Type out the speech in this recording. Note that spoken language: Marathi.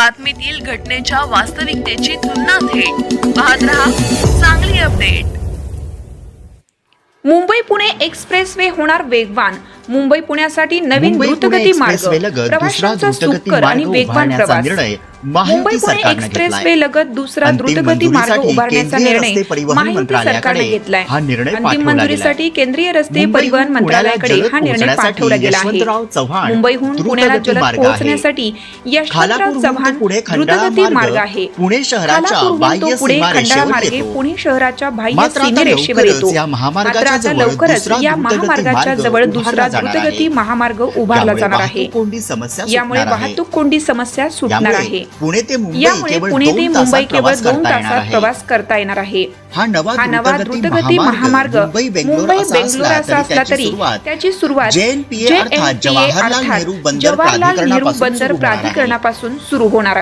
बातमीतील घटनेच्या वास्तविकतेची तुलना थेट. पाहत रहा चांगली update. Mumbai Pune expressway होणार वेगवान. मुंबई पुण्यासाठी नवीन द्रुतगती मार्ग. प्रवाशांचा द्रुतगती सुखकर आणि वेगवान प्रवास. निर्णय मुंबई पुणे एक्सप्रेस. वे लगत दुसरा द्रुतगती मार्ग उभारण्याचा निर्णय मंत्रालयाकडे सरकारने घेतलाय हा अंतिम मंजुरीसाठी. केंद्रीय रस्ते परिवहन मंत्रालयाकडे हा निर्णय पाठवला गेला आहे मुंबईहून पुण्याला जलद. पोहोचण्यासाठी यशवंतराव चव्हाण द्रुतगती मार्ग आहे पुणे शहराच्या बाह्य पुढे खंडाळा मार्गे. पुणे शहराच्या बाह्य सीमेरेषेवर येतो मात्र आता लवकरच या महामार्गाच्या मार्ग जवळ दुसरा द्रुतगती. महामार्ग उभारला जाणार आहे यामुळे. वाहतूक कोंडी समस्या सुटणार आहे पुणे ते मुंबई यामुळे केवळ पुणे ते दोन मुंबई केवळ प्रवास दोन करता येणार तासात आहे. प्रवास करता येणार आहे. हा नवा हा द्रुतगती महामार्ग मुंबई बेंगलोर असा असला तरी त्याची सुरुवात अर्थात जवाहरलाल नेहरू बंदर प्राधिकरणापासून सुरू होणार